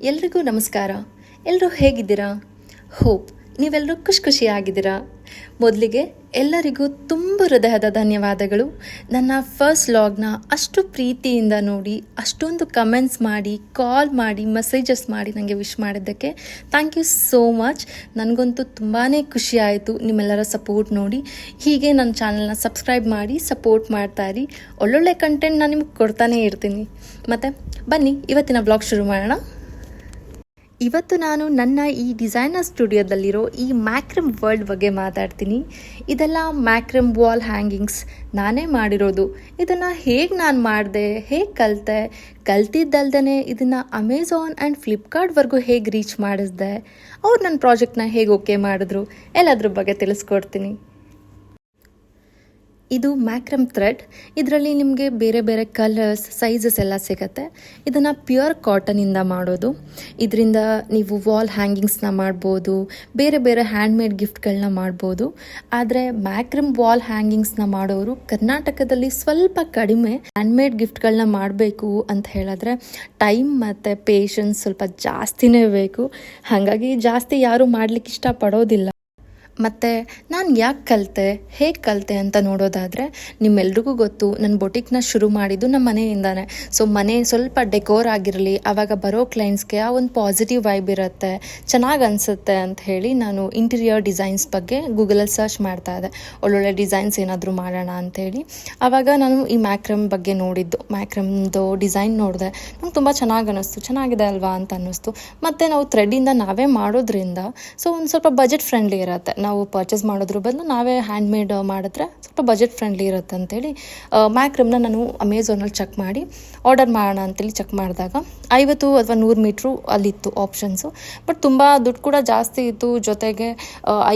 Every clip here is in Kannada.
ಎಲ್ರಿಗೂ ನಮಸ್ಕಾರ. ಎಲ್ಲರೂ ಹೇಗಿದ್ದೀರಾ? ಹೋಪ್ ನೀವೆಲ್ಲರೂ ಖುಷಿ ಖುಷಿಯಾಗಿದ್ದೀರಾ. ಮೊದಲಿಗೆ ಎಲ್ಲರಿಗೂ ತುಂಬ ಹೃದಯದ ಧನ್ಯವಾದಗಳು. ನನ್ನ ಫಸ್ಟ್ ಲಾಗ್ನ ಅಷ್ಟು ಪ್ರೀತಿಯಿಂದ ನೋಡಿ, ಅಷ್ಟೊಂದು ಕಮೆಂಟ್ಸ್ ಮಾಡಿ, ಕಾಲ್ ಮಾಡಿ, ಮೆಸೇಜಸ್ ಮಾಡಿ ನನಗೆ ವಿಶ್ ಮಾಡಿದ್ದಕ್ಕೆ ಥ್ಯಾಂಕ್ ಯು ಸೋ ಮಚ್. ನನಗಂತೂ ತುಂಬಾ ಖುಷಿ ಆಯಿತು ನಿಮ್ಮೆಲ್ಲರ ಸಪೋರ್ಟ್ ನೋಡಿ. ಹೀಗೆ ನನ್ನ ಚಾನಲ್ನ ಸಬ್ಸ್ಕ್ರೈಬ್ ಮಾಡಿ, ಸಪೋರ್ಟ್ ಮಾಡ್ತಾ ಇರಿ. ಒಳ್ಳೊಳ್ಳೆ ಕಂಟೆಂಟ್ ನಾನು ನಿಮ್ಗೆ ಕೊಡ್ತಾನೇ ಇರ್ತೀನಿ. ಮತ್ತು ಬನ್ನಿ, ಇವತ್ತಿನ ಬ್ಲಾಗ್ ಶುರು ಮಾಡೋಣ. ಇವತ್ತು ನಾನು ನನ್ನ ಈ ಡಿಸೈನರ್ ಸ್ಟುಡಿಯೋದಲ್ಲಿರೋ ಈ ಮ್ಯಾಕ್ರಮ್ ವರ್ಲ್ಡ್ ಬಗ್ಗೆ ಮಾತಾಡ್ತೀನಿ. ಇದೆಲ್ಲ ಮ್ಯಾಕ್ರಮ್ ವಾಲ್ ಹ್ಯಾಂಗಿಂಗ್ಸ್ ನಾನೇ ಮಾಡಿರೋದು. ಇದನ್ನು ಹೇಗೆ ನಾನು ಮಾಡಿದೆ, ಹೇಗೆ ಕಲಿತೆ? ಕಲ್ತಿದ್ದಲ್ದೇ ಇದನ್ನು ಅಮೆಝಾನ್ ಆ್ಯಂಡ್ ಫ್ಲಿಪ್ಕಾರ್ಟ್ವರೆಗೂ ಹೇಗೆ ರೀಚ್ ಮಾಡಿಸ್ದೆ? ಅವ್ರು ನನ್ನ ಪ್ರಾಜೆಕ್ಟ್ನ ಹೇಗೆ ಓಕೆ ಮಾಡಿದ್ರು? ಎಲ್ಲದ್ರ ಬಗ್ಗೆ ತಿಳಿಸ್ಕೊಡ್ತೀನಿ. ಇದು ಮ್ಯಾಕ್ರಮ್ ಥ್ರೆಡ್. ಇದರಲ್ಲಿ ನಿಮಗೆ ಬೇರೆ ಬೇರೆ ಕಲರ್ಸ್ ಸೈಜಸ್ ಎಲ್ಲ ಸಿಗುತ್ತೆ. ಇದನ್ನು ಪ್ಯೂರ್ ಕಾಟನಿಂದ ಮಾಡೋದು. ಇದರಿಂದ ನೀವು ವಾಲ್ ಹ್ಯಾಂಗಿಂಗ್ಸ್ನ ಮಾಡ್ಬೋದು, ಬೇರೆ ಬೇರೆ ಹ್ಯಾಂಡ್ಮೇಡ್ ಗಿಫ್ಟ್ಗಳನ್ನ ಮಾಡ್ಬೋದು. ಆದರೆ ಮ್ಯಾಕ್ರಮ್ ವಾಲ್ ಹ್ಯಾಂಗಿಂಗ್ಸ್ನ ಮಾಡೋರು ಕರ್ನಾಟಕದಲ್ಲಿ ಸ್ವಲ್ಪ ಕಡಿಮೆ ಹ್ಯಾಂಡ್ಮೇಡ್ ಗಿಫ್ಟ್ಗಳನ್ನ ಮಾಡಬೇಕು ಅಂತ ಹೇಳಿದ್ರೆ ಟೈಮ್ ಮತ್ತು ಪೇಷನ್ಸ್ ಸ್ವಲ್ಪ ಜಾಸ್ತಿನೇ ಬೇಕು. ಹಾಗಾಗಿ ಜಾಸ್ತಿ ಯಾರೂ ಮಾಡಲಿಕ್ಕೆ ಇಷ್ಟಪಡೋದಿಲ್ಲ. ಮತ್ತು ನಾನು ಯಾಕೆ ಕಲಿತೆ, ಹೇಗೆ ಕಲಿತೆ ಅಂತ ನೋಡೋದಾದರೆ ನಿಮ್ಮೆಲ್ರಿಗೂ ಗೊತ್ತು ನನ್ನ ಬೊಟಿಕ್ನ ಶುರು ಮಾಡಿದ್ದು ನಮ್ಮ ಮನೆಯಿಂದಾನೆ. ಸೊ ಮನೆ ಸ್ವಲ್ಪ ಡೆಕೋರ್ ಆಗಿರಲಿ ಆವಾಗ ಬರೋ ಕ್ಲೈಂಟ್ಸ್ಗೆ ಆ ಒಂದು ಪಾಸಿಟಿವ್ ವೈಬ್ ಇರುತ್ತೆ, ಚೆನ್ನಾಗಿ ಅನಿಸುತ್ತೆ ಅಂತ ಹೇಳಿ ನಾನು ಇಂಟೀರಿಯರ್ ಡಿಸೈನ್ಸ್ ಬಗ್ಗೆ ಗೂಗಲಲ್ಲಿ ಸರ್ಚ್ ಮಾಡ್ತಾ ಇದ್ದೆ. ಒಳ್ಳೊಳ್ಳೆ ಡಿಸೈನ್ಸ್ ಏನಾದರೂ ಮಾಡೋಣ ಅಂಥೇಳಿ ಆವಾಗ ನಾನು ಈ ಮ್ಯಾಕ್ರಮ್ ಬಗ್ಗೆ ನೋಡಿದ್ದು. ಮ್ಯಾಕ್ರಮ್ದು ಡಿಸೈನ್ ನೋಡಿದೆ. ನಂಗೆ ತುಂಬ ಚೆನ್ನಾಗಿ ಅನ್ನಿಸ್ತು ಚೆನ್ನಾಗಿದೆ ಅಲ್ವಾ ಅಂತ ಅನ್ನಿಸ್ತು. ಮತ್ತು ನಾವು ಥ್ರೆಡ್ಡಿಂದ ನಾವೇ ಮಾಡೋದ್ರಿಂದ, ಸೊ ಒಂದು ಸ್ವಲ್ಪ ಬಜೆಟ್ ಫ್ರೆಂಡ್ಲಿ ಇರುತ್ತೆ. ನಾವು ಪರ್ಚೇಸ್ ಮಾಡೋದ್ರ ಬದಲು ನಾವೇ ಹ್ಯಾಂಡ್ ಮೇಡ್ ಮಾಡಿದ್ರೆ ಸ್ವಲ್ಪ ಬಜೆಟ್ ಫ್ರೆಂಡ್ಲಿ ಇರುತ್ತೆ ಅಂತೇಳಿ ಮ್ಯಾಕ್ರಮ್ನ ನಾನು ಅಮೆಝಾನಲ್ಲಿ ಚೆಕ್ ಮಾಡಿ ಆರ್ಡರ್ ಮಾಡೋಣ ಅಂತೇಳಿ ಚೆಕ್ ಮಾಡಿದಾಗ ಐವತ್ತು ಅಥವಾ ನೂರು ಮೀಟ್ರು ಅಲ್ಲಿತ್ತು ಆಪ್ಷನ್ಸು ಬಟ್ ತುಂಬ ದುಡ್ಡು ಕೂಡ ಜಾಸ್ತಿ ಇತ್ತು, ಜೊತೆಗೆ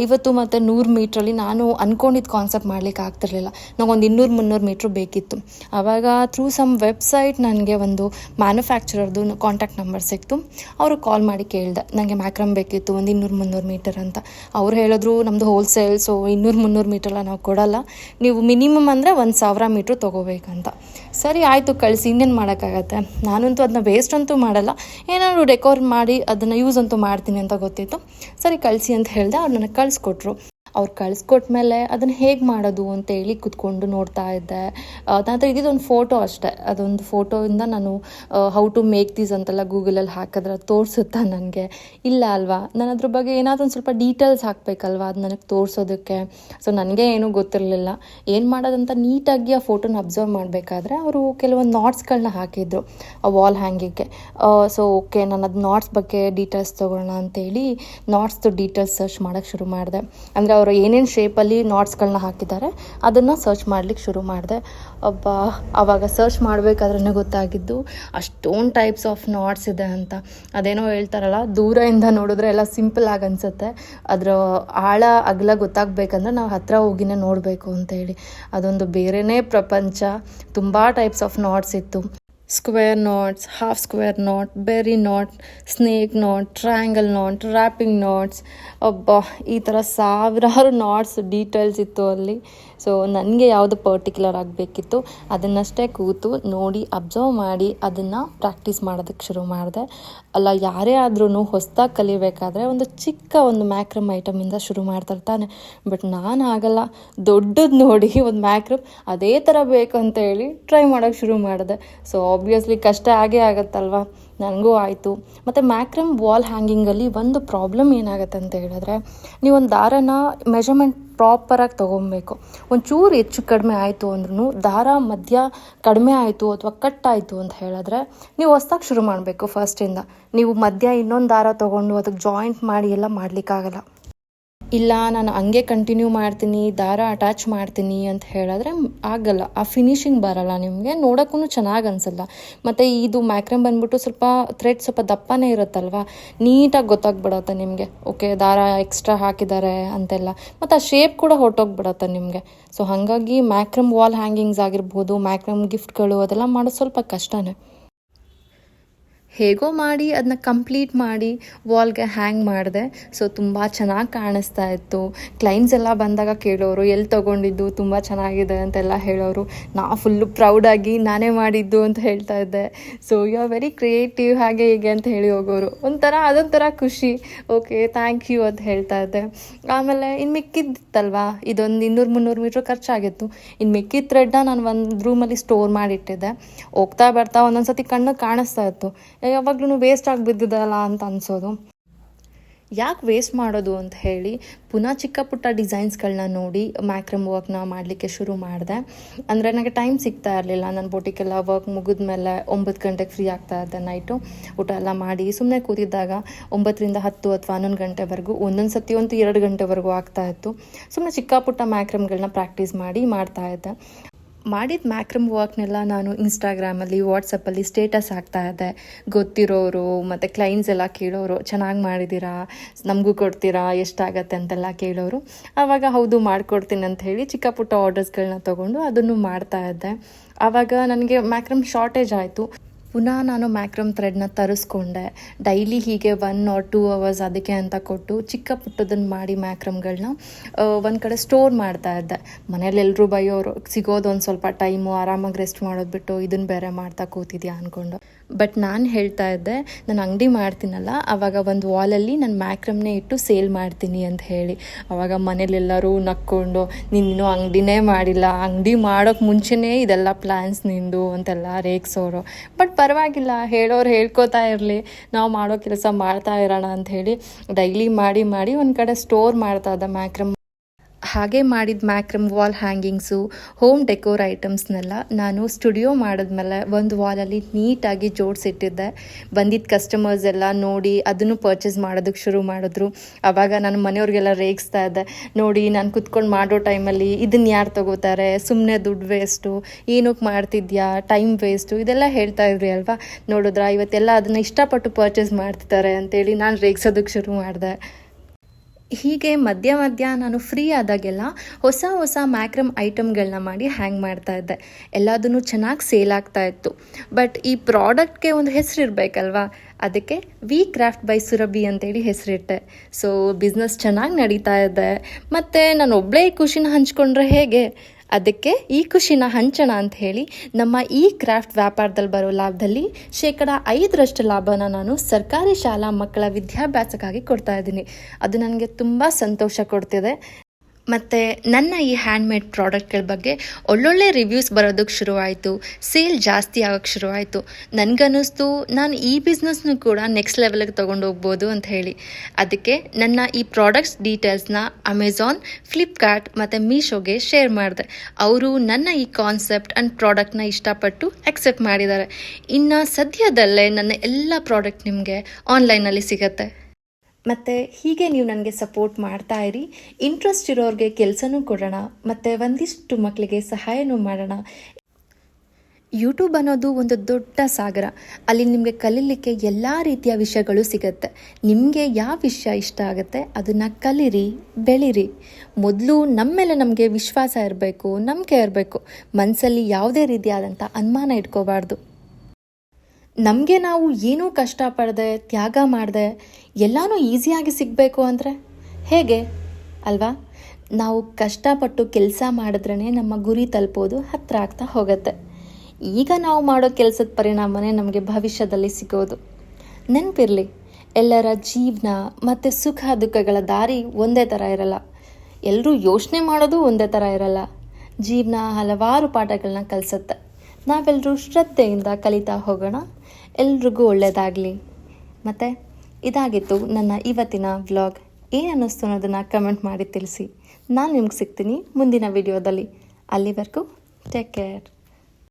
ಐವತ್ತು ಮತ್ತು ನೂರು ಮೀಟ್ರಲ್ಲಿ ನಾನು ಅಂದ್ಕೊಂಡಿದ್ದು ಕಾನ್ಸೆಪ್ಟ್ ಮಾಡಲಿಕ್ಕೆ ಆಗ್ತಿರ್ಲಿಲ್ಲ. ನಂಗೊಂದು ಇನ್ನೂರು ಮುನ್ನೂರು ಮೀಟ್ರ್ ಬೇಕಿತ್ತು. ಆವಾಗ ಥ್ರೂ ಸಮ್ ವೆಬ್ಸೈಟ್ ನನಗೆ ಒಂದು ಮ್ಯಾನುಫ್ಯಾಕ್ಚರರ್ದು ಕಾಂಟ್ಯಾಕ್ಟ್ ನಂಬರ್ ಸಿಕ್ತು. ಅವರು ಕಾಲ್ ಮಾಡಿ ಕೇಳಿದೆ ನನಗೆ ಮ್ಯಾಕ್ರಮ್ ಬೇಕಿತ್ತು, ಒಂದು ಇನ್ನೂರು ಮುನ್ನೂರು ಮೀಟರ್ ಅಂತ. ಅವ್ರು ಹೇಳಿದ್ರು ನಮ್ಮದು ಹೋಲ್ಸೇಲ್ ಸೊ ಇನ್ನೂರು ಮುನ್ನೂರು ಮೀಟ್ರೆಲ್ಲ ನಾವು ಕೊಡಲ್ಲ. ನೀವು ಮಿನಿಮಮ್ ಅಂದರೆ ಒಂದು ಸಾವಿರ ಮೀಟ್ರ್ ತೊಗೋಬೇಕಂತ. ಸರಿ, ಆಯಿತು ಕಳಿಸಿ, ಇನ್ನೇನು ಮಾಡೋಕ್ಕಾಗತ್ತೆ? ನಾನಂತೂ ಅದನ್ನ ವೇಸ್ಟ್ ಅಂತೂ ಮಾಡಲ್ಲ. ಏನಾದರೂ ಡೆಕೋರ್ ಮಾಡಿ, ಅದನ್ನು ಯೂಸ್ ಅಂತೂ ಮಾಡ್ತೀನಿ ಅಂತ ಗೊತ್ತಿತ್ತು. ಸರಿ, ಕಳಿಸಿ ಅಂತ ಹೇಳಿದೆ, ಅವ್ರು ನನಗೆ ಕಳಿಸ್ಕೊಟ್ರು. ಅವ್ರು ಕಳಿಸ್ಕೊಟ್ಮೇಲೆ ಅದನ್ನು ಹೇಗೆ ಮಾಡೋದು ಅಂತೇಳಿ ಕುತ್ಕೊಂಡು ನೋಡ್ತಾ ಇದ್ದೆ. ಹತ್ರ ಇದ್ದಿದ್ದು ಫೋಟೋ ಅಷ್ಟೇ. ಅದೊಂದು ಫೋಟೋಯಿಂದ ನಾನು ಹೌ ಟು ಮೇಕ್ ದೀಸ್ ಅಂತೆಲ್ಲ ಗೂಗಲಲ್ಲಿ ಹಾಕಿದ್ರೆ ತೋರಿಸುತ್ತಾ ನನಗೆ. ಇಲ್ಲ ಅಲ್ವಾ? ನಾನು ಅದ್ರ ಬಗ್ಗೆ ಏನಾದರೂ ಒಂದು ಸ್ವಲ್ಪ ಡೀಟೇಲ್ಸ್ ಹಾಕಬೇಕಲ್ವಾ ಅದು ನನಗೆ ತೋರಿಸೋದಕ್ಕೆ? ಸೊ ನನಗೆ ಏನೂ ಗೊತ್ತಿರಲಿಲ್ಲ. ಏನು ಮಾಡೋದಂತ ನೀಟಾಗಿ ಆ ಫೋಟೋನ ಅಬ್ಸರ್ವ್ ಮಾಡಬೇಕಾದ್ರೆ ಅವರು ಕೆಲವೊಂದು ನಾಟ್ಸ್ಗಳನ್ನ ಹಾಕಿದ್ರು, ಆ ವಾಲ್ ಹ್ಯಾಂಗಿಗೆ ಸೊ ಓಕೆ ನಾನು ಅದು ನಾಟ್ಸ್ ಬಗ್ಗೆ ಡೀಟೇಲ್ಸ್ ತೊಗೊಳ್ಳೋಣ ಅಂತೇಳಿ ನಾಟ್ಸ್ದು ಡೀಟೇಲ್ಸ್ ಸರ್ಚ್ ಮಾಡೋಕ್ಕೆ ಶುರು ಮಾಡಿದೆ. ಅಂದರೆ ಅವರು ಏನೇನು ಶೇಪಲ್ಲಿ ನಾಟ್ಸ್ಗಳನ್ನ ಹಾಕಿದ್ದಾರೆ, ಅದನ್ನು ಸರ್ಚ್ ಮಾಡ್ಲಿಕ್ಕೆ ಶುರು ಮಾಡಿದೆ. ಒಬ್ಬ ಆವಾಗ ಸರ್ಚ್ ಮಾಡಬೇಕಾದ್ರೆ ಗೊತ್ತಾಗಿದ್ದು, ಅಷ್ಟೊಂದು ಟೈಪ್ಸ್ ಆಫ್ ನಾಟ್ಸ್ ಇದೆ ಅಂತ. ಅದೇನೋ ಹೇಳ್ತಾರಲ್ಲ, ದೂರದಿಂದ ನೋಡಿದ್ರೆ ಎಲ್ಲ ಸಿಂಪಲ್ ಆಗಿ ಅನಿಸುತ್ತೆ. ಅದರ ಆಳ, ಅಗಲ ಗೊತ್ತಾಗಬೇಕಂದ್ರೆ ನಾವು ಹತ್ತಿರ ಹೋಗಿನೇ ನೋಡಬೇಕು ಅಂತೇಳಿ ಅದೊಂದು ಬೇರೆಯೇ ಪ್ರಪಂಚ. ತುಂಬ ಟೈಪ್ಸ್ ಆಫ್ ನಾಟ್ಸ್ ಇತ್ತು. Square knots half square knot berry knot snake knot triangle knot wrapping knots ಅಬ್ಬಾ, ಈ ಥರ ಸಾವಿರಾರು ನಾಟ್ಸ್ ಡೀಟೇಲ್ಸ್ ಇತ್ತು ಅಲ್ಲಿ. ಸೊ ನನಗೆ ಯಾವುದು ಪರ್ಟಿಕ್ಯುಲರ್ ಆಗಬೇಕಿತ್ತು, ಅದನ್ನಷ್ಟೇ ಕೂತು ನೋಡಿ ಅಬ್ಸರ್ವ್ ಮಾಡಿ, ಅದನ್ನು ಪ್ರಾಕ್ಟೀಸ್ ಮಾಡೋದಕ್ಕೆ ಶುರು ಮಾಡಿದೆ. ಅಲ್ಲ, ಯಾರೇ ಆದ್ರೂ ಹೊಸದಾಗಿ ಕಲಿಬೇಕಾದ್ರೆ ಒಂದು ಚಿಕ್ಕ ಒಂದು ಮ್ಯಾಕ್ರಮ್ ಐಟಮಿಂದ ಶುರು ಮಾಡ್ತಿರ್ತಾನೆ ಬಟ್ ನಾನು ಆಗಲ್ಲ, ದೊಡ್ಡದು ನೋಡಿ ಒಂದು ಮ್ಯಾಕ್ರಮ್ ಅದೇ ಥರ ಬೇಕು ಅಂತ ಹೇಳಿ ಟ್ರೈ ಮಾಡೋಕ್ಕೆ ಶುರು ಮಾಡಿದೆ. ಸೊ ಆಬ್ವಿಯಸ್ಲಿ ಕಷ್ಟ ಆಗೇ ಆಗುತ್ತಲ್ವ? ನನಗೂ ಆಯಿತು. ಮತ್ತು ಮ್ಯಾಕ್ರಮ್ ವಾಲ್ ಹ್ಯಾಂಗಿಂಗಲ್ಲಿ ಒಂದು ಪ್ರಾಬ್ಲಮ್ ಏನಾಗುತ್ತೆ ಅಂತ ಹೇಳಿದ್ರೆ, ನೀವೊಂದು ದಾರನ ಮೆಜರ್ಮೆಂಟ್ ಪ್ರಾಪರಾಗಿ ತೊಗೊಬೇಕು ಒಂಚೂರು ಹೆಚ್ಚು ಕಡಿಮೆ ಆಯಿತು ಅಂದ್ರೂ ದಾರ ಮಧ್ಯ ಕಡಿಮೆ ಆಯಿತು ಅಥವಾ ಕಟ್ ಆಯಿತು ಅಂತ ಹೇಳಿದ್ರೆ ನೀವು ಹೊಸ್ದಾಗಿ ಶುರು ಮಾಡಬೇಕು ಫಸ್ಟಿಂದ ನೀವು ಮಧ್ಯ ಇನ್ನೊಂದು ದಾರ ತೊಗೊಂಡು ಅದಕ್ಕೆ ಜಾಯಿಂಟ್ ಮಾಡಿ ಎಲ್ಲ ಮಾಡಲಿಕ್ಕಾಗಲ್ಲ. ಇಲ್ಲ, ನಾನು ಹಂಗೆ ಕಂಟಿನ್ಯೂ ಮಾಡ್ತೀನಿ, ದಾರ ಅಟ್ಯಾಚ್ ಮಾಡ್ತೀನಿ ಅಂತ ಹೇಳಿದ್ರೆ ಆಗಲ್ಲ. ಆ ಫಿನಿಶಿಂಗ್ ಬರಲ್ಲ ನಿಮಗೆ. ನೋಡೋಕ್ಕೂ ಚೆನ್ನಾಗಿ ಅನಿಸಲ್ಲ. ಮತ್ತು ಇದು ಮ್ಯಾಕ್ರಮ್ ಬಂದ್ಬಿಟ್ಟು ಸ್ವಲ್ಪ ಥ್ರೆಡ್ ಸ್ವಲ್ಪ ದಪ್ಪನೇ ಇರುತ್ತಲ್ವ? ನೀಟಾಗಿ ಗೊತ್ತಾಗ್ಬಿಡತ್ತೆ ನಿಮಗೆ. ಓಕೆ, ದಾರ ಎಕ್ಸ್ಟ್ರಾ ಹಾಕಿದ್ದಾರೆ ಅಂತೆಲ್ಲ. ಮತ್ತು ಆ ಶೇಪ್ ಕೂಡ ಹೊರಟೋಗ್ಬಿಡತ್ತೆ ನಿಮಗೆ. ಸೊ ಹಾಗಾಗಿ ಮ್ಯಾಕ್ರಮ್ ವಾಲ್ ಹ್ಯಾಂಗಿಂಗ್ಸ್ ಆಗಿರ್ಬೋದು, ಮ್ಯಾಕ್ರಮ್ ಗಿಫ್ಟ್ಗಳು ಅದೆಲ್ಲ ಮಾಡೋದು ಸ್ವಲ್ಪ ಕಷ್ಟನೇ. ಹೇಗೋ ಮಾಡಿ ಅದನ್ನ ಕಂಪ್ಲೀಟ್ ಮಾಡಿ ವಾಲ್ಗೆ ಹ್ಯಾಂಗ್ ಮಾಡಿದೆ. ಸೊ ತುಂಬ ಚೆನ್ನಾಗಿ ಕಾಣಿಸ್ತಾ ಇತ್ತು. ಕ್ಲೈಂಟ್ಸ್ ಎಲ್ಲ ಬಂದಾಗ ಕೇಳೋರು ಎಲ್ಲಿ ತೊಗೊಂಡಿದ್ದು? ತುಂಬ ಚೆನ್ನಾಗಿದೆ ಅಂತೆಲ್ಲ ಹೇಳೋರು. ನಾ ಫುಲ್ಲು ಪ್ರೌಡಾಗಿ ನಾನೇ ಮಾಡಿದ್ದು ಅಂತ ಹೇಳ್ತಾ ಇದ್ದೆ. So you are very creative ಹಾಗೆ ಹೀಗೆ ಅಂತ ಹೇಳಿ ಹೋಗೋರು. ಒಂಥರ, ಅದೊಂಥರ ಖುಷಿ. ಓಕೆ ಥ್ಯಾಂಕ್ ಯು ಅಂತ ಹೇಳ್ತಾ ಇದ್ದೆ. ಆಮೇಲೆ ಇನ್ನು ಮಿಕ್ಕಿದ್ದಿತ್ತಲ್ವಾ ಇದೊಂದು ಇನ್ನೂರು ಮುನ್ನೂರು ಮೀಟ್ರ್ ಖರ್ಚಾಗಿತ್ತು. ಇನ್ನು ಮಿಕ್ಕಿದ ಥ್ರೆಡ್ನ ನಾನು ಒಂದು ರೂಮಲ್ಲಿ ಸ್ಟೋರ್ ಮಾಡಿಟ್ಟಿದ್ದೆ. ಹೋಗ್ತಾ ಬರ್ತಾ ಒಂದೊಂದು ಸತಿ ಕಣ್ಣು ಕಾಣಿಸ್ತಾ ಇತ್ತು. ಯಾವಾಗ್ಲೂ ವೇಸ್ಟ್ ಆಗಿ ಬಿದ್ದಿದಲ್ಲ ಅಂತ ಅನ್ಸೋದು. ಯಾಕೆ ವೇಸ್ಟ್ ಮಾಡೋದು ಅಂತ ಹೇಳಿ, ಪುನಃ ಚಿಕ್ಕ ಪುಟ್ಟ ಡಿಸೈನ್ಸ್ಗಳನ್ನ ನೋಡಿ ಮ್ಯಾಕ್ರಮ್ ವರ್ಕ್ನ ಮಾಡಲಿಕ್ಕೆ ಶುರು ಮಾಡಿದೆ. ಅಂದರೆ ನನಗೆ ಟೈಮ್ ಸಿಗ್ತಾ ಇರಲಿಲ್ಲ. ನನ್ನ ಬೋಟಿಗೆಲ್ಲ ವರ್ಕ್ ಮುಗಿದ್ಮೇಲೆ ಒಂಬತ್ತು ಗಂಟೆಗೆ ಫ್ರೀ ಆಗ್ತಾ ಇದ್ದೆ ನೈಟು ಊಟ ಎಲ್ಲ ಮಾಡಿ ಸುಮ್ಮನೆ ಕೂತಿದ್ದಾಗ ಒಂಬತ್ತರಿಂದ ಹತ್ತು ಅಥವಾ ಹನ್ನೊಂದು ಗಂಟೆವರೆಗೂ, ಒಂದೊಂದು ಸತಿ ಅಂತೂ ಎರಡು ಗಂಟೆವರೆಗೂ ಆಗ್ತಾ ಇತ್ತು. ಸುಮ್ಮನೆ ಚಿಕ್ಕ ಪುಟ್ಟ ಮ್ಯಾಕ್ರಮ್ಗಳನ್ನ ಪ್ರಾಕ್ಟೀಸ್ ಮಾಡಿ ಮಾಡ್ತಾ ಇದ್ದೆ. ಮಾಡಿದ ಮ್ಯಾಕ್ರಮ್ ವರ್ಕ್ನೆಲ್ಲ ನಾನು ಇನ್ಸ್ಟಾಗ್ರಾಮಲ್ಲಿ ವಾಟ್ಸಪ್ಪಲ್ಲಿ ಸ್ಟೇಟಸ್ ಹಾಕ್ತಾ ಇದ್ದೆ. ಗೊತ್ತಿರೋರು, ಮತ್ತು ಕ್ಲೈಂಟ್ಸ್ ಎಲ್ಲ ಕೇಳೋರು, ಚೆನ್ನಾಗಿ ಮಾಡಿದ್ದೀರಾ ನಮಗೂ ಕೊಡ್ತೀರಾ? ಎಷ್ಟಾಗತ್ತೆ? ಅಂತೆಲ್ಲ ಕೇಳೋರು. ಆವಾಗ ಹೌದು, ಮಾಡಿಕೊಡ್ತೀನಿ ಅಂತ ಹೇಳಿ ಚಿಕ್ಕ ಪುಟ್ಟ ಆರ್ಡರ್ಸ್ಗಳನ್ನ ತೊಗೊಂಡು ಅದನ್ನು ಮಾಡ್ತಾ ಇದ್ದೆ. ಆವಾಗ ನನಗೆ ಮ್ಯಾಕ್ರಮ್ ಶಾರ್ಟೇಜ್ ಆಯಿತು. ಪುನಃ ನಾನು ಮ್ಯಾಕ್ರಮ್ ಥ್ರೆಡ್ನ ತರಿಸ್ಕೊಂಡೆ. ಡೈಲಿ ಹೀಗೆ ಒನ್ ಆರ್ ಟೂ ಅವರ್ಸ್ ಅದಕ್ಕೆ ಅಂತ ಕೊಟ್ಟು ಚಿಕ್ಕ ಪುಟ್ಟದನ್ನು ಮಾಡಿ ಮ್ಯಾಕ್ರಮ್ಗಳನ್ನ ಒಂದು ಕಡೆ ಸ್ಟೋರ್ ಮಾಡ್ತಾ ಇದ್ದೆ. ಮನೇಲಿ ಎಲ್ಲರೂ ಬೈಯೋರು ಸಿಗೋದು ಒಂದು ಸ್ವಲ್ಪ ಟೈಮು, ಆರಾಮಾಗಿ ರೆಸ್ಟ್ ಮಾಡೋದು ಬಿಟ್ಟು ಇದನ್ನು ಬೇರೆ ಮಾಡ್ತಾ ಕೂತಿದ್ಯಾ ಅಂದ್ಕೊಂಡು ಬಟ್ ನಾನು ಹೇಳ್ತಾ ಇದ್ದೆ, ನಾನು ಅಂಗಡಿ ಮಾಡ್ತೀನಲ್ಲ ಆವಾಗ ಒಂದು ವಾಲಲ್ಲಿ ನಾನು ಮ್ಯಾಕ್ರಮ್ನೇ ಇಟ್ಟು ಸೇಲ್ ಮಾಡ್ತೀನಿ ಅಂತ ಹೇಳಿ. ಆವಾಗ ಮನೇಲೆಲ್ಲರೂ ನಕ್ಕೊಂಡು ನೀನು ಅಂಗಡಿನೇ ಮಾಡಿಲ್ಲ, ಅಂಗಡಿ ಮಾಡೋಕ್ಕೆ ಮುಂಚೆನೇ ಇದೆಲ್ಲ ಪ್ಲ್ಯಾನ್ಸ್ ನಿಂದು ಅಂತೆಲ್ಲ ರೇಗ್ಸೋರು. ಬಟ್ ಪರವಾಗಿಲ್ಲ, ಹೇಳೋರು ಹೇಳ್ಕೊತಾ ಇರಲಿ. ನಾವು ಮಾಡೋ ಕೆಲಸ ಮಾಡ್ತಾ ಇರೋಣ ಅಂತ ಹೇಳಿ ಡೈಲಿ ಮಾಡಿ ಮಾಡಿ ಒಂದು ಕಡೆ ಸ್ಟೋರ್ ಮಾಡ್ತಾ ಇದ್ದೆ ಮ್ಯಾಕ್ರಮ್ ಹಾಗೆ ಮಾಡಿದ macrame wall hangings, home decor ಐಟಮ್ಸ್ನೆಲ್ಲ ನಾನು ಸ್ಟುಡಿಯೋ ಮಾಡಿದ್ಮೇಲೆ ಒಂದು ವಾಲಲ್ಲಿ ನೀಟಾಗಿ ಜೋಡಿಸಿಟ್ಟಿದ್ದೆ. ಬಂದಿದ್ದ ಕಸ್ಟಮರ್ಸ್ ಎಲ್ಲ ನೋಡಿ ಅದನ್ನು ಪರ್ಚೇಸ್ ಮಾಡೋದಕ್ಕೆ ಶುರು ಮಾಡಿದ್ರು. ಆವಾಗ ನಾನು ಮನೆಯವ್ರಿಗೆಲ್ಲ ರೇಗಿಸ್ತಾ ಇದ್ದೆ. ನೋಡಿ, ನಾನು ಕುತ್ಕೊಂಡು ಮಾಡೋ ಟೈಮಲ್ಲಿ ಇದನ್ನು ಯಾರು ತಗೋತಾರೆ? ಸುಮ್ಮನೆ ದುಡ್ಡು ವೇಸ್ಟು ಏನಕ್ಕೆ ಮಾಡ್ತಿದ್ಯಾ? ಟೈಮ್ ವೇಸ್ಟು ಇದೆಲ್ಲ ಹೇಳ್ತಾ ಇದ್ರಿ ಅಲ್ವಾ? ನೋಡಿದ್ರ, ಇವತ್ತೆಲ್ಲ ಅದನ್ನು ಇಷ್ಟಪಟ್ಟು ಪರ್ಚೇಸ್ ಮಾಡ್ತಿದ್ದಾರೆ ಅಂತೇಳಿ ನಾನು ರೇಗಿಸೋದಕ್ಕೆ ಶುರು ಮಾಡಿದೆ. ಹೀಗೆ ಮಧ್ಯ ಮಧ್ಯ ನಾನು ಫ್ರೀ ಆದಾಗೆಲ್ಲ ಹೊಸ ಹೊಸ ಮ್ಯಾಕ್ರಮ್ ಐಟಮ್ಗಳನ್ನ ಮಾಡಿ ಹ್ಯಾಂಗ್ ಮಾಡ್ತಾ ಇದ್ದೆ. ಎಲ್ಲದನ್ನು ಚೆನ್ನಾಗಿ ಸೇಲ್ ಆಗ್ತಾ ಇತ್ತು. ಬಟ್ ಈ ಪ್ರಾಡಕ್ಟ್ಗೆ ಒಂದು ಹೆಸರು ಇರಬೇಕಲ್ವಾ ಅದಕ್ಕೆ ವಿ ಕ್ರಾಫ್ಟ್ ಬೈ ಸುರಭಿ ಅಂತೇಳಿ ಹೆಸರಿಟ್ಟೆ. ಸೊ ಬಿಸ್ನೆಸ್ ಚೆನ್ನಾಗಿ ನಡೀತಾ ಇದೆ. ಮತ್ತು ನಾನು ಒಬ್ಬಳೇ ಖುಷಿನ ಹಂಚ್ಕೊಂಡ್ರೆ ಹೇಗೆ? ಅದಕ್ಕೆ ಈ ಖುಷಿನ ಹಂಚಣ ಅಂತ ಹೇಳಿ ನಮ್ಮ ಈ ಕ್ರಾಫ್ಟ್ ವ್ಯಾಪಾರದಲ್ಲಿ ಬರೋ ಲಾಭದಲ್ಲಿ ಶೇಕಡ ಐದರಷ್ಟು ಲಾಭನ ನಾನು ಸರ್ಕಾರಿ ಶಾಲಾ ಮಕ್ಕಳ ವಿದ್ಯಾಭ್ಯಾಸಕ್ಕಾಗಿ ಕೊಡ್ತಾ ಇದ್ದೀನಿ. ಅದು ನನಗೆ ತುಂಬ ಸಂತೋಷ ಕೊಡ್ತಿದೆ. ಮತ್ತು ನನ್ನ ಈ ಹ್ಯಾಂಡ್ಮೇಡ್ ಪ್ರಾಡಕ್ಟ್ಗಳ ಬಗ್ಗೆ ಒಳ್ಳೊಳ್ಳೆ ರಿವ್ಯೂಸ್ ಬರೋದಕ್ಕೆ ಶುರುವಾಯಿತು. ಸೇಲ್ ಜಾಸ್ತಿ ಆಗೋಕ್ಕೆ ಶುರುವಾಯಿತು. ನನಗನ್ನಿಸ್ತು, ನಾನು ಈ ಬಿಸ್ನೆಸ್ನು ಕೂಡ ನೆಕ್ಸ್ಟ್ ಲೆವೆಲ್ಗೆ ತೊಗೊಂಡು ಹೋಗ್ಬೋದು ಅಂತ ಹೇಳಿ. ಅದಕ್ಕೆ ನನ್ನ ಈ ಪ್ರಾಡಕ್ಟ್ಸ್ ಡೀಟೇಲ್ಸ್ನ ಅಮೆಝಾನ್ ಫ್ಲಿಪ್ಕಾರ್ಟ್ ಮತ್ತು ಮೀಶೋಗೆ ಶೇರ್ ಮಾಡಿದೆ. ಅವರು ನನ್ನ ಈ ಕಾನ್ಸೆಪ್ಟ್ ಆ್ಯಂಡ್ ಪ್ರಾಡಕ್ಟ್ನ ಇಷ್ಟಪಟ್ಟು ಅಕ್ಸೆಪ್ಟ್ ಮಾಡಿದ್ದಾರೆ. ಇನ್ನು ಸದ್ಯದಲ್ಲೇ ನನ್ನ ಎಲ್ಲ ಪ್ರಾಡಕ್ಟ್ ನಿಮಗೆ ಆನ್ಲೈನಲ್ಲಿ ಸಿಗತ್ತೆ. ಮತ್ತು ಹೀಗೆ ನೀವು ನನಗೆ ಸಪೋರ್ಟ್ ಮಾಡ್ತಾ ಇರಿ. ಇಂಟ್ರೆಸ್ಟ್ ಇರೋರಿಗೆ ಕೆಲಸನೂ ಕೊಡೋಣ, ಮತ್ತು ಒಂದಿಷ್ಟು ಮಕ್ಕಳಿಗೆ ಸಹಾಯನೂ ಮಾಡೋಣ. ಯೂಟ್ಯೂಬ್ ಅನ್ನೋದು ಒಂದು ದೊಡ್ಡ ಸಾಗರ. ಅಲ್ಲಿ ನಿಮಗೆ ಕಲೀಲಿಕ್ಕೆ ಎಲ್ಲ ರೀತಿಯ ವಿಷಯಗಳು ಸಿಗುತ್ತೆ. ನಿಮಗೆ ಯಾವ ವಿಷಯ ಇಷ್ಟ ಆಗುತ್ತೆ, ಅದನ್ನು ಕಲೀರಿ, ಬೆಳೀರಿ. ಮೊದಲು ನಮ್ಮ ಮೇಲೆ ನಮಗೆ ವಿಶ್ವಾಸ ಇರಬೇಕು, ನಂಬಿಕೆ ಇರಬೇಕು. ಮನಸ್ಸಲ್ಲಿ ಯಾವುದೇ ರೀತಿಯಾದಂಥ ಅನುಮಾನ ಇಟ್ಕೋಬಾರ್ದು. ನಮಗೆ ನಾವು ಏನೂ ಕಷ್ಟಪಡದೆ ತ್ಯಾಗ ಮಾಡದೆ, ಎಲ್ಲನೂ ಈಸಿಯಾಗಿ ಸಿಗಬೇಕು ಅಂದರೆ? ಹೇಗೆ? ಅಲ್ವಾ? ನಾವು ಕಷ್ಟಪಟ್ಟು ಕೆಲಸ ಮಾಡಿದ್ರೇ ನಮ್ಮ ಗುರಿ ತಲುಪೋದು ಹತ್ತಿರ ಆಗ್ತಾ ಹೋಗುತ್ತೆ. ಈಗ ನಾವು ಮಾಡೋ ಕೆಲಸದ ಪರಿಣಾಮನೇ ನಮಗೆ ಭವಿಷ್ಯದಲ್ಲಿ ಸಿಗೋದು. ನೆನಪಿರಲಿ, ಎಲ್ಲರ ಜೀವನ ಮತ್ತು ಸುಖ ದುಃಖಗಳ ದಾರಿ ಒಂದೇ ಥರ ಇರಲ್ಲ. ಎಲ್ಲರೂ ಯೋಚನೆ ಮಾಡೋದು ಒಂದೇ ಥರ ಇರಲ್ಲ. ಜೀವನ ಹಲವಾರು ಪಾಠಗಳನ್ನ ಕಲಿಸುತ್ತೆ. ನಾವೆಲ್ಲರೂ ಶ್ರದ್ಧೆಯಿಂದ ಕಲಿತಾ ಹೋಗೋಣ. ಎಲ್ರಿಗೂ ಒಳ್ಳೆಯದಾಗಲಿ ಮತ್ತು ಇದಾಗಿತ್ತು ನನ್ನ ಇವತ್ತಿನ ವ್ಲಾಗ್. ಏನು ಅನ್ನಿಸ್ತು ಅನ್ನೋದನ್ನು ಕಮೆಂಟ್ ಮಾಡಿ ತಿಳಿಸಿ. ನಾನು ನಿಮ್ಗೆ ಸಿಗ್ತೀನಿ ಮುಂದಿನ ವಿಡಿಯೋದಲ್ಲಿ. ಅಲ್ಲಿವರೆಗೂ ಟೇಕ್ ಕೇರ್.